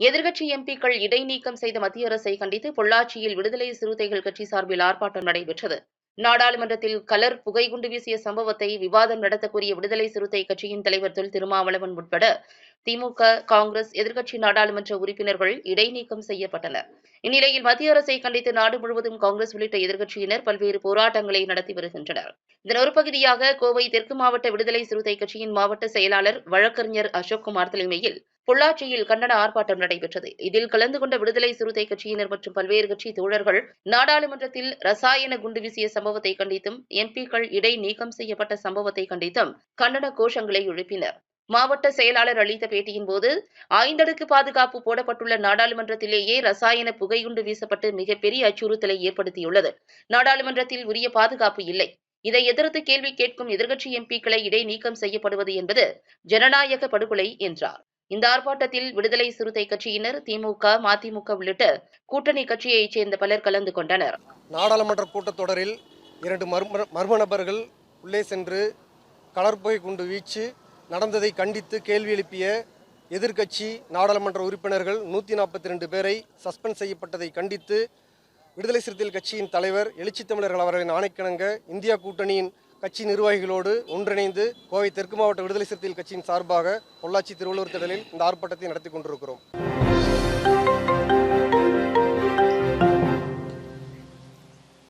எதிர்க்கட்சி எம்பிக்கள் இடைநீக்கம் செய்த மத்திய அரசை கண்டித்து பொள்ளாச்சியில் விடுதலை சிறுத்தைகள் கட்சி சார்பில் ஆர்ப்பாட்டம் நடைபெற்றது. நாடாளுமன்றத்தில் கலர் புகைகுண்டு வீசிய சம்பவத்தை விவாதம் நடத்தக்கூடிய விடுதலை சிறுத்தை கட்சியின் தலைவர் தொல் திருமாவளவன் உட்பட திமுக காங்கிரஸ் எதிர்க்கட்சி நாடாளுமன்ற உறுப்பினர்கள் இடைநீக்கம் செய்யப்பட்டனர். இந்நிலையில் மத்திய அரசை கண்டித்து நாடு முழுவதும் காங்கிரஸ் உள்ளிட்ட எதிர்க்கட்சியினர் பல்வேறு போராட்டங்களை நடத்தி வருகின்றனர். இதன் ஒரு பகுதியாக கோவை தெற்கு மாவட்ட விடுதலை சிறுத்தை கட்சியின் மாவட்ட செயலாளர் வழக்கறிஞர் அசோக்குமார் தலைமையில் பொள்ளாச்சியில் கண்டன ஆர்ப்பாட்டம் நடைபெற்றது. இதில் கலந்து கொண்ட விடுதலை சிறுத்தை கட்சியினர் மற்றும் பல்வேறு கட்சி தோழர்கள் நாடாளுமன்றத்தில் ரசாயன குண்டு வீசிய சம்பவத்தை கண்டித்தும் எம்பிக்கள் இடை நீக்கம் செய்யப்பட்ட சம்பவத்தை கண்டித்தும் கண்டன கோஷங்களை எழுப்பினர். மாவட்ட செயலாளர் அளித்த பேட்டியின் போது ஐந்தடுக்கு பாதுகாப்பு போடப்பட்டுள்ள நாடாளுமன்றத்திலேயே ரசாயன புகையுண்டு வீசப்பட்டு மிகப்பெரிய அச்சுறுத்தலை ஏற்படுத்தியுள்ளது. நாடாளுமன்றத்தில் உரிய பாதுகாப்பு இல்லை. இதை எதிர்த்து கேள்வி கேட்கும் எதிர்க்கட்சி எம்பிக்களை இடை நீக்கம் செய்யப்படுவது என்பது ஜனநாயக படுகொலை என்றார். இந்த ஆர்ப்பாட்டத்தில் விடுதலை சிறுத்தை கட்சியினர் திமுக மதிமுக உள்ளிட்ட கூட்டணி கட்சியைச் சேர்ந்த பலர் கலந்து கொண்டனர். நாடாளுமன்ற கூட்டத்தொடரில் இரண்டு மர்ம மர்ம நபர்கள் உள்ளே சென்று கலர்புகை குண்டு வீச்சு நடந்ததை கண்டித்து கேள்வி எழுப்பிய எதிர்க்கட்சி நாடாளுமன்ற உறுப்பினர்கள் நூற்றி நாற்பத்தி ரெண்டு பேரை சஸ்பெண்ட் செய்யப்பட்டதை கண்டித்து விடுதலை சிறுத்தைகள் கட்சியின் தலைவர் எழுச்சி தமிழர்கள் அவர்களின் ஆணைக்கிணங்க இந்தியா கூட்டணியின் கட்சி நிர்வாகிகளோடு ஒன்றிணைந்து கோவை தெற்கு மாவட்ட விடுதலை சிறுத்தைகள் கட்சியின் சார்பாக பொள்ளாச்சி திருவள்ளூர் திடலில் இந்த ஆர்ப்பாட்டத்தை நடத்தி கொண்டிருக்கிறோம்.